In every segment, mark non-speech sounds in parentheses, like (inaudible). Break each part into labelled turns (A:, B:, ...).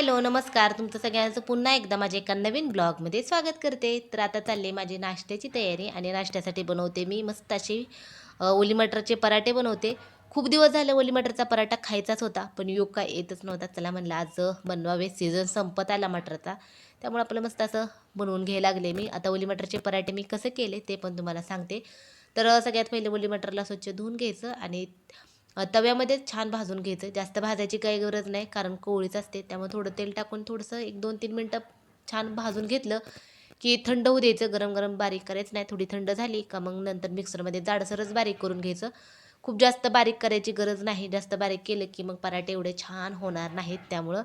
A: Hello नमस्कार. तुमचं सगळ्यांचं पुन्हा एकदा माझ्या एका नवीन ब्लॉगमध्ये स्वागत करते. तर आता चालले माझी नाश्त्याची तयारी आणि नाश्त्यासाठी बनवते मी मस्त अशी ओली मटरचे पराठे बनवते. खूप दिवस झाले ओली मटरचा पराठा खायचाच होता पण योग काय येतच नव्हता. चला म्हणलं आज बनवावे. सीझन संपत आला मटरचा. त्यामुळे आपलं मस्त असं बनवून घ्यायला लागले मी. आता ओली मटरचे पराठे मी कसं केले ते पण तुम्हाला सांगते. तर सगळ्यात पहिले ओली मटरला स्वच्छ धुवून घ्यायचं आणि तव्यामध्ये छान भाजून घ्यायचं. जास्त भाजायची काही गरज नाही कारण कोवळीच असते. त्यामुळे थोडं तेल टाकून थोडंसं एक दोन तीन मिनटं छान भाजून घेतलं की थंड होऊ द्यायचं. गरम गरम बारीक करायचं नाही. थोडी थंड झाली का मग नंतर मिक्सरमध्ये जाडसरच बारीक करून घ्यायचं. खूप जास्त बारीक करायची गरज नाही. जास्त बारीक केलं की मग पराठे एवढे छान होणार नाहीत त्यामुळं.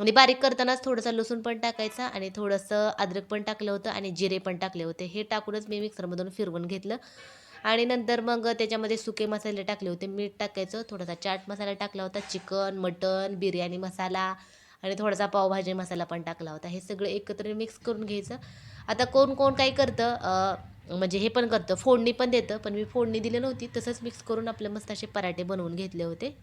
A: आणि बारीक करतानाच थोडंसं लसूण पण टाकायचा आणि थोडंसं अद्रक पण टाकलं होतं आणि जिरे पण टाकले होते. हे टाकूनच मी मिक्सरमधून फिरवून घेतलं. आणि नंतर मग त्याच्यामध्ये सुके मसाले टाकले होते. मीठ टाकायचं थोडासा चाट मसाला टाकला होता चिकन मटन बिर्याणी मसाला आणि थोडासा पावभाजी मसाला पण टाकला होता. हे सगळं एकत्र मिक्स करून घ्यायचं. आता कोण कोण काय करतं म्हणजे हे पण करतं फोडणी पण देतं पण मी फोडणी दिली नव्हती तसंच मिक्स करून आपले मस्त असे पराठे बनवून घेतले होते.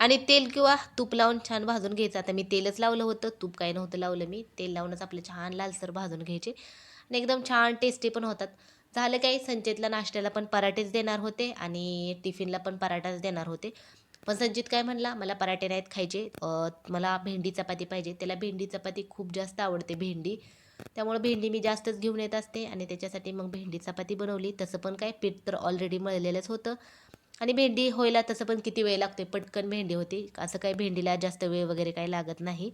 A: आणि तेल किंवा तूप लावून छान भाजून घ्यायचं. आता मी तेलच लावलं होतं तूप काही नव्हतं लावलं मी. तेल लावूनच आपले छान लालसर भाजून घ्यायचे. आणि एकदम छान टेस्टी पण होतात. झालं काही संचितला नाश्त्याला पण पराठेच देणार होते आणि टिफिनला पण पराठाच देणार होते. पण संचित काय म्हणला मला पराठे नाहीत खायचे मला भेंडी चपाती पाहिजे त्याला भेंडी चपाती खूप जास्त आवडते भेंडी. त्यामुळे भेंडी मी जास्तच घेऊन येत असते आणि त्याच्यासाठी मग भेंडी चपाती बनवली. तसं पण काय पीठ तर ऑलरेडी मळलेलंच होतं. आणि भेंडी व्हायला तसं पण किती वेळ लागते पटकन भेंडी होती. असं काही भेंडीला जास्त वेळ वगैरे काही लागत नाही.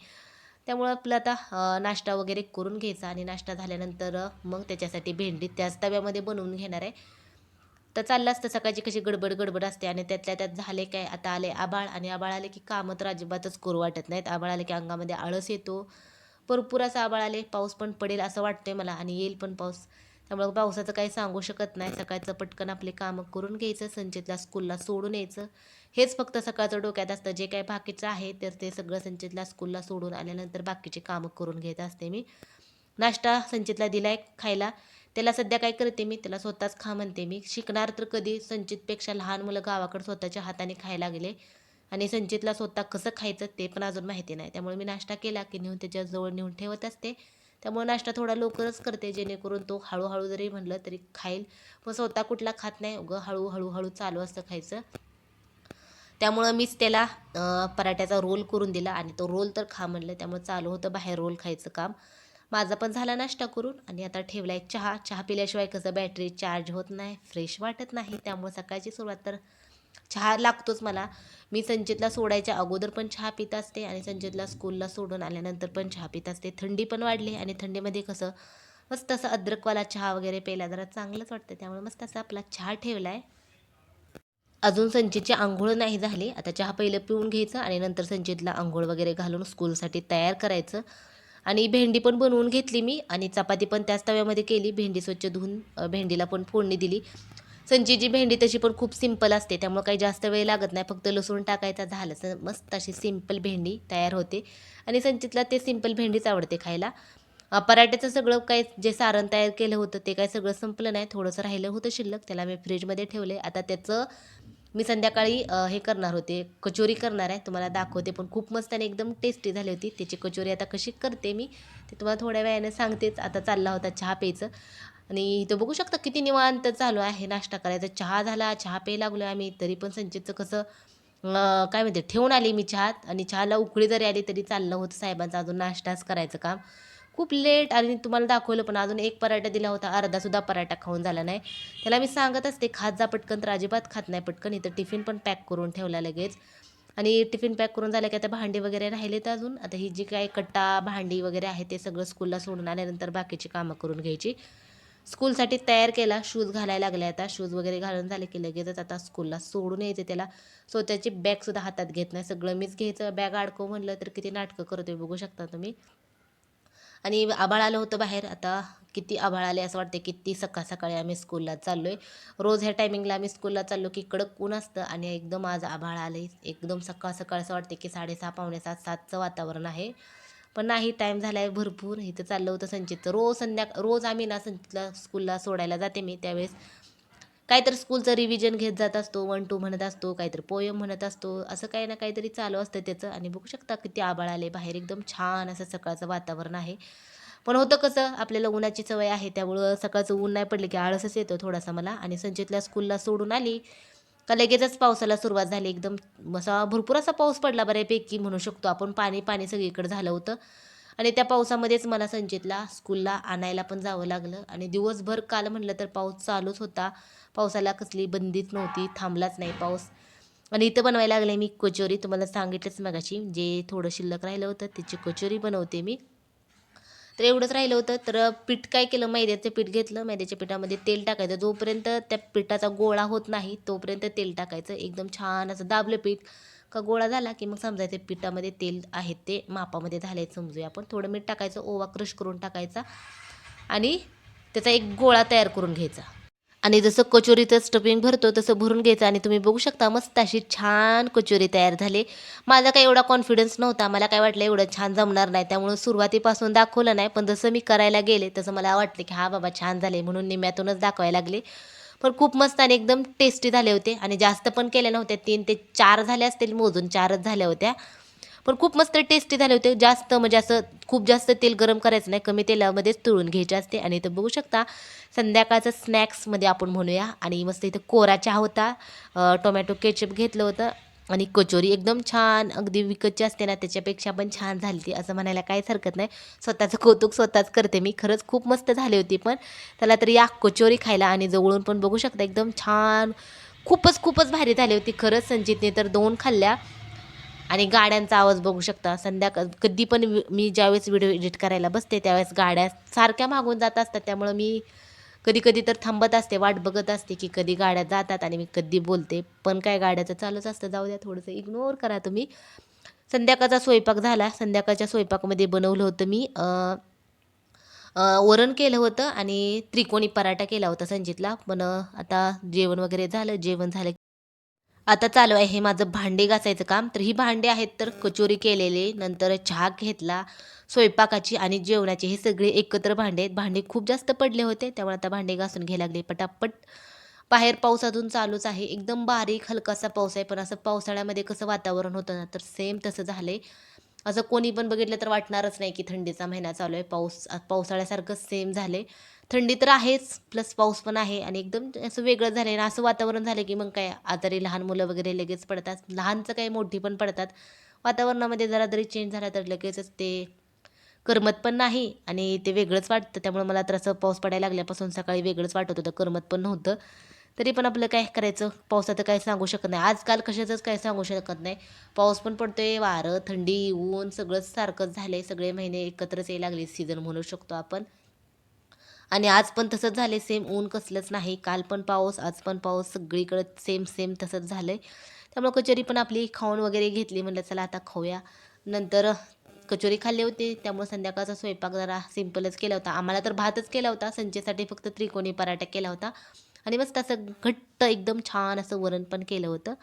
A: त्यामुळं आपलं आता नाश्ता वगैरे करून घ्यायचा आणि नाश्ता झाल्यानंतर मग त्याच्यासाठी भेंडी त्याच तव्यामध्ये बनवून घेणार आहे. तर चाललं असतं सकाळची कशी गडबड गडबड असते आणि त्यातल्या त्यात झाले काय आता आले आबाळ आणि आबाळ आले की कामं तर अजिबातच करू वाटत नाहीत. आबाळ आले की अंगामध्ये आळस येतो. भरपूर असा आबाळ आले पाऊस पण पडेल असं वाटतंय मला आणि येईल पण पाऊस. त्यामुळं पावसाचं काही सांगू शकत नाही. सकाळचं पटकन आपले कामं करून घ्यायचं संचितला स्कूलला सोडून यायचं. हेच फक्त सकाळचं डोक्यात असतं. जे काही बाकीचं आहे तर ते सगळं संचितला स्कूलला सोडून आल्यानंतर बाकीचे कामं करून घेत असते मी. नाश्ता संचितला दिलाय खायला. त्याला सध्या काय करते मी? त्याला स्वतःच खा म्हणते मी. शिकणार तर कधी? संचितपेक्षा लहान मुलं गावाकडे स्वतःच्या हाताने खायला गेले आणि संचितला स्वतः कसं खायचं ते पण अजून माहिती नाही. त्यामुळे मी नाश्ता केला की नेऊन त्याच्याजवळ नेऊन ठेवत असते. त्यामुळे नाश्ता थोडा लवकरच करते जेणेकरून तो हळूहळू जरी म्हणलं तरी खाईल. मग स्वतः कुठला खात नाही. उगं हळू चालू असतं खायचं. त्यामुळं मीच त्याला पराठ्याचा रोल करून दिला. आणि तो रोल तर खा म्हणलं. त्यामुळे चालू होतं बाहेर रोल खायचं काम. माझा पण झाला नाश्ता करून. आणि आता ठेवला आहे चहा. चहा पिल्याशिवाय कसं बॅटरी चार्ज होत नाही फ्रेश वाटत नाही. त्यामुळे सकाळची सुरुवात तर चहा लागतोच मला. मी संचेतला सोडायच्या अगोदर पण चहा पित असते आणि संचेतला स्कूलला सोडून आल्यानंतर पण चहा पित असते. थंडी पण वाढली आणि थंडीमध्ये कसं मस्त असं अद्रकवाला चहा वगैरे प्यायला जरा चांगलंच वाटतं. त्यामुळे मस्त असा आपला चहा ठेवला आहे अजून संचितची आंघोळ नाही झाली. आता चहा पहिलं पिऊन घ्यायचं आणि नंतर संचितला आंघोळ वगैरे घालून स्कूलसाठी तयार करायचं. आणि भेंडी पण बनवून घेतली मी आणि चपाती पण त्याच तव्यामध्ये केली. भेंडी स्वच्छ धुवून भेंडीला पण फोडणी दिली. संचीची भेंडी तशी पण खूप सिंपल असते. त्यामुळे काही जास्त वेळ लागत नाही. फक्त लसूण टाकायचा झालं तर मस्त अशी सिंपल भेंडी तयार होते. आणि संचितला ते सिंपल भेंडीच आवडते खायला. पराठ्याचं सगळं काय जे सारण तयार केलं होतं ते काय सगळं संपलं नाही. थोडंसं राहिलं होतं शिल्लक त्याला मी फ्रीजमध्ये ठेवले. आता त्याचं मी संध्याकाळी हे करणार होते. कचोरी करणार आहे. तुम्हाला दाखवते. पण खूप मस्त आणि एकदम टेस्टी झाली होती. त्याची कचोरी आता कशी करते मी ते तुम्हाला थोड्या वेळाने सांगतेच. आता चालला होता चहा प्यायचं. आणि इथं बघू शकता किती निवांत चालू आहे नाश्ता करायचा. चहा झाला चहा प्याय लागलो आम्ही तरी पण संचितचं कसं काय म्हणते ठेवून आली मी चहात आणि चहाला उकळी जरी आली तरी चाललं होतं साहेबांचं अजून नाश्ताच करायचं काम. खूप लेट आणि तुम्हाला दाखवलं पण अजून एक पराठा दिला होता अर्धासुद्धा पराठा खाऊन झाला नाही. त्याला मी सांगत असते खात जा पटकन तर अजिबात खात नाही पटकन इथं टिफिन पण पॅक करून ठेवला लगेच. आणि टिफिन पॅक करून झालं की आता भांडी वगैरे राहिलेत अजून आता ही जी काही कट्टा भांडी वगैरे आहे ते सगळं स्कूलला सोडून आल्यानंतर बाकीची कामं करून घ्यायची. स्कूलसाठी तयार केला. शूज घालायला लागले आता. शूज वगैरे घालून झाले की लगेचच आता स्कूलला सोडून यायचे त्याला. स्वतःची बॅगसुद्धा हातात घेत नाही. सगळं मीच घ्यायचं. बॅग अडकव म्हणलं तर किती नाटकं करतोय बघू शकता तुम्ही. आणि आभाळ आलं होतं बाहेर. आता किती आभाळ आले असं वाटतं किती सकाळ सकाळी आम्ही स्कूलला चाललो आहे रोज ह्या टायमिंगला आम्ही स्कूलला चाललो की कडक ऊन असतं आणि एकदम आज आभाळ आलं एकदम सकाळ सकाळ असं वाटते की साडेसहा पावणे सात सातचं वातावरण आहे. पण नाही टाईम झाला आहे भरपूर. इथं चाललं होतं संचितचं. रोज संध्या रोज आम्ही ना संचितला स्कूलला सोडायला जाते मी त्यावेळेस. काहीतरी स्कूलचं रिव्हिजन घेत जात असतो वन टू म्हणत असतो काहीतरी पोयम म्हणत असतो. असं काही ना काहीतरी चालू असतं त्याचं. आणि बघू शकता किती आबाळ आले बाहेर. एकदम छान असं सकाळचं वातावरण आहे. पण होतं कसं आपल्याला उन्हाची सवय आहे. त्यामुळं सकाळचं ऊन नाही पडलं की आळसच येतो थोडासा मला. आणि संचितला स्कूलला सोडून आली का लगेचच पावसाला सुरुवात झाली. एकदम असा भरपूर असा पाऊस पडला बऱ्यापैकी म्हणू शकतो आपण. पाणी पाणी सगळीकडे झालं होतं. आणि त्या पावसामध्येच मला संचितला स्कूलला आणायला पण जावं लागलं. आणि दिवसभर काल म्हटलं तर पाऊस चालूच होता. पावसाला कसली बंदीच नव्हती थांबलाच नाही पाऊस. आणि इथं बनवायला लागले मी कचोरी. तुम्हाला सांगितलंच मगाशी जे थोडं शिल्लक राहिलं होतं त्याची कचोरी बनवते मी. तर एवढंच राहिलं होतं. तर पीठ काय केलं? मैद्याचं पीठ घेतलं. मैद्याच्या पिठामध्ये तेल टाकायचं. जोपर्यंत त्या पिठाचा गोळा होत नाही तोपर्यंत तेल टाकायचं. एकदम छान असं दाबलं पीठ का गोळा झाला की मग समजायचं पिठामध्ये तेल आहे ते मापामध्ये झाले समजूया आपण. थोडं मीठ टाकायचं ओवा क्रश करून टाकायचा आणि त्याचा एक गोळा तयार करून घ्यायचा. आणि जसं कचोरीचं स्टफिंग भरतो तसं भरून घ्यायचं आणि तुम्ही बघू शकता मस्त अशी छान कचोरी तयार झाली. माझा काही एवढा कॉन्फिडन्स नव्हता मला काय वाटलं एवढं छान जमणार नाही त्यामुळं सुरुवातीपासून दाखवलं नाही पण जसं मी करायला गेले तसं मला वाटलं की हा बाबा छान झाले म्हणून निम्यातूनच दाखवायला लागले. पण खूप मस्त आणि एकदम टेस्टी झाले होते आणि जास्त पण केले नव्हते तीन ते चार झाले असतील मोजून चारच झाल्या होत्या. पण खूप मस्त टेस्टी झाले होते. जास्त म्हणजे असं खूप जास्त तेल गरम करायचं नाही. कमी तेलामध्येच तळून घ्यायचे असते. आणि इथं बघू शकता संध्याकाळचं स्नॅक्समध्ये आपण म्हणूया. आणि मस्त इथं कोरा चहा होता. टोमॅटो केचप घेतलं होतं. आणि कचोरी एकदम छान अगदी विकतची असते ना. त्याच्यापेक्षा पण छान झाली ती. असं म्हणायला काहीच हरकत नाही. स्वतःचं कौतुक स्वतःच करते मी. खरंच खूप मस्त झाली होती पण. त्याला तर या कचोरी खायला आणि जवळून पण बघू शकता. एकदम छान खूपच खूपच भारी झाली होती. खरंच संजितने तर दोन खाल्ल्या. आणि गाड्यांचा आवाज बघू शकता. संध्याकाळ कधी पण मी ज्यावेळेस व्हिडिओ एडिट करायला बसते त्यावेळेस गाड्या सारख्या मागून जात असतात. त्यामुळं मी कधी कधी तर थांबत असते वाट बघत असते की कधी गाड्या जातात आणि मी कधी बोलते. पण काय गाड्याचं चालूच असतं. जाऊ द्या थोडंसं इग्नोर करा तुम्ही. संध्याकाळचा स्वयंपाक झाला. संध्याकाळच्या स्वयंपाकामध्ये बनवलं होतं मी वरण केलं होतं आणि त्रिकोणी पराठा केला होता संजितला पण आता जेवण वगैरे झालं. जेवण झालं आता चालू आहे हे माझं भांडे घासायचं काम. तर ही भांडे आहेत तर कचोरी केलेले नंतर चहा घेतला स्वयंपाकाची आणि जेवणाची हे सगळे एकत्र भांडे आहेत. भांडे खूप जास्त पडले होते त्यामुळे आता भांडे घासून घ्यायला लागले. पटापट बाहेर पाऊस अजून चालूच आहे. एकदम बारीक हलकासा पाऊस आहे पण असं पावसाळ्यामध्ये कसं वातावरण होतं ना तर सेम तसं झालंय. असं कोणी पण बघितलं तर वाटणारच नाही की थंडीचा महिना चालू आहे. पाऊस पावसाळ्यासारखं सेम झाले थंडी तर आहेच प्लस पाऊस पण आहे आणि एकदम असं वेगळं झालं ना असं वातावरण झालं की मग काय आजारी लहान मुलं वगैरे लगेच पडतात. लहानचं काही मोठी पण पडतात. वातावरणामध्ये जरा जरी चेंज झाला तर लगेचच ते करमत पण नाही आणि ते वेगळंच वाटतं. त्यामुळे मला तर असं पाऊस पडायला लागल्यापासून सकाळी वेगळंच वाटत होतं. करमत पण नव्हतं. तरी पण आपलं काय करायचं? पावसाचं काय सांगू शकत नाही. आजकाल कशाचंच काय सांगू शकत नाही. पाऊस पण पडतोय वारं थंडी ऊन सगळंच सारखंच झालं आहे सगळे महिने एकत्रच यायला लागले सीझन म्हणू शकतो आपण. आणि आज पण तसंच झाले सेम ऊन कसलंच नाही. काल पण पाऊस आज पण पाऊस. सगळीकडे सेम सेम तसंच झालं आहे त्यामुळे कचोरी पण आपली खाऊन वगैरे घेतली. म्हणलं चला आता खाऊया. नंतर कचोरी खाल्ली होती. त्यामुळे संध्याकाळचा स्वयंपाक जरा सिम्पलच केला होता. आम्हाला तर भातच केला होता. संचेसाठी फक्त त्रिकोणी पराठा केला होता. आणि मस्त असं घट्ट एकदम छान असं वरण पण केलं होतं.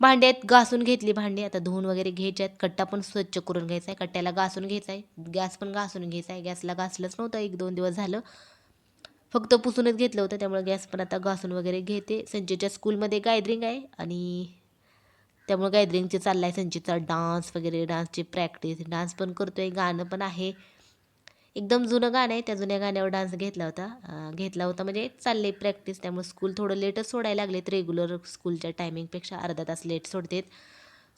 A: भांड्यात घासून घेतली भांडी. आता धुवून वगैरे घ्यायचे आहेत. कट्टा पण स्वच्छ करून घ्यायचा आहे. कट्ट्याला घासून घ्यायचा आहे. गॅस पण घासून घ्यायचा आहे. गॅसला घासलंच नव्हतं. एक दोन दिवस झालं. फक्त पुसूनच घेतलं होतं त्यामुळे गॅस पण आता घासून वगैरे घेते. संजयच्या स्कूलमध्ये गॅदरिंग आहे आणि त्यामुळे गॅदरिंगचे चाललं आहे संजयचा डान्स वगैरे डान्सची प्रॅक्टिस डान्स पण करतो आहे गाणं पण आहे. एकदम जुनं गाणं आहे. त्या जुन्या गाण्यावर डान्स घेतला होता. घेतला होता म्हणजे चालले प्रॅक्टिस त्यामुळे स्कूल थोडं लेटच सोडायला लागलेत. रेग्युलर स्कूलच्या टायमिंगपेक्षा अर्धा तास लेट सोडतात.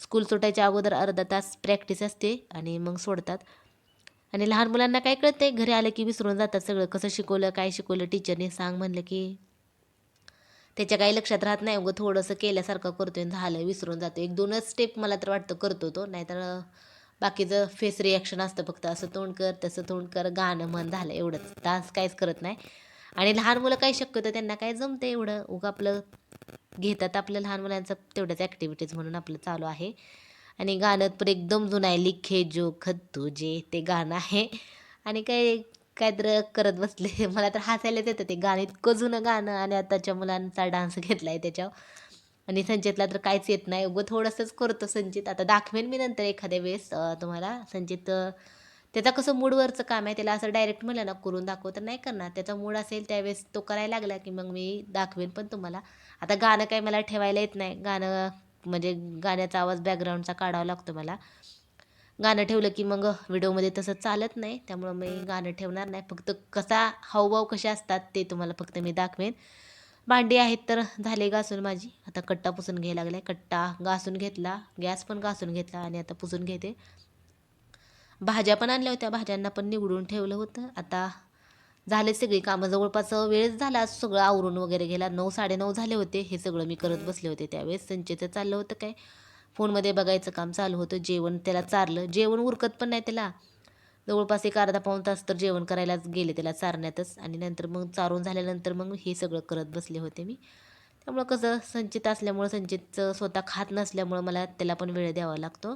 A: स्कूल सुटायच्या अगोदर अर्धा तास प्रॅक्टिस असते आणि मग सोडतात. आणि लहान मुलांना काय कळतंय घरी आलं की विसरून जातात सगळं. कसं शिकवलं काय शिकवलं? टीचरने सांग म्हणलं की. त्याच्या काही लक्षात राहत नाही. उगं थोडंसं केल्यासारखं करतोय झालं विसरून जातो एक दोनच स्टेप मला तर वाटतं करतो तो. नाहीतर बाकीचं फेस रिॲक्शन असतं फक्त. असं तोंड कर तसं तोंड कर गाणं म्हण झालं एवढंच. डान्स काहीच करत नाही. आणि लहान मुलं काय शक्यतो त्यांना काय जमतं एवढं? उगं आपलं घेतात आपलं लहान मुलांचं तेवढ्याच ॲक्टिव्हिटीज म्हणून आपलं चालू आहे. आणि गाणं पण एकदम जुनं आहे लिखे जो खत तुझे ते गाणं आहे. आणि काय काय तर करत बसले. (laughs) मला तर हसायलाच येतं ते गाणं. इतकं जुनं गाणं आणि आताच्या मुलांचा डान्स घेतला आहे त्याच्यावर. आणि संचितला तर काहीच येत नाही. उगं थोडंसंच करतो संचित. आता दाखवेन मी नंतर एखाद्या वेळेस तुम्हाला. संचित त्याचा कसं मूडवरचं काम आहे त्याला असं डायरेक्ट म्हणलं ना करून दाखव तर नाही करणार. त्याचा मूड असेल त्यावेळेस तो करायला लागला की मग मी दाखवेन पण तुम्हाला. आता गाणं काय मला ठेवायला येत नाही. गाणं म्हणजे गाण्याचा आवाज बॅकग्राऊंडचा काढावा लागतो मला. गाणं ठेवलं की मग व्हिडिओमध्ये तसं चालत नाही. त्यामुळं मी गाणं ठेवणार नाही. फक्त कसा हावभाव कसे असतात ते तुम्हाला फक्त मी दाखवेन. भांडी आहेत तर झाले घासून माझी. आता कट्टा पुसून घ्यायला लागलाय. कट्टा घासून घेतला. गॅस पण घासून घेतला आणि आता पुसून घेते. भाज्या पण आणल्या होत्या. भाज्यांना पण निवडून ठेवलं होतं. आता झाले सगळी कामं. जवळपास वेळच झाला. सगळं आवरून वगैरे गेला. नऊ साडेनऊ झाले होते. हे सगळं मी करत बसले होते त्यावेळेस. संचेचं चाललं होतं काय? फोनमध्ये बघायचं काम चालू होतं. जेवण त्याला चारलं. जेवण उरकत पण नाही त्याला. जवळपास एक अर्धा पाऊण तास तर जेवण करायलाच गेले त्याला चारण्यातच. आणि नंतर मग चारून झाल्यानंतर मग हे सगळं करत बसले होते मी. त्यामुळं कसं संचित असल्यामुळं संचितचं स्वतः खात नसल्यामुळं मला त्याला पण वेळ द्यावा लागतो.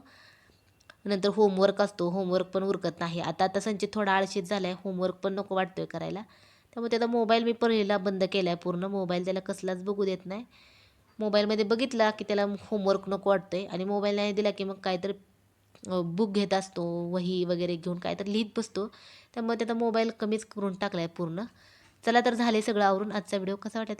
A: नंतर होमवर्क असतो होमवर्क पण उरकत नाही. आता आता संचित थोडा आळशीत झाला आहे होमवर्क पण नको वाटतोय करायला. त्यामुळे त्याचा मोबाईल मी पहिला बंद केला आहे पूर्ण. मोबाईल त्याला कसलाच बघू देत नाही. मोबाईलमध्ये बघितला की त्याला होमवर्क नको वाटतोय आणि मोबाईल नाही दिला की मग काहीतरी बुक घेत असतो वही वगैरे घेऊन काहीतरी लिहित बसतो. त्यामुळे त्याचा मोबाईल कमीच करून टाकला आहे पूर्ण. चला तर झाले सगळं आवरून आजचा व्हिडिओ कसा वाटत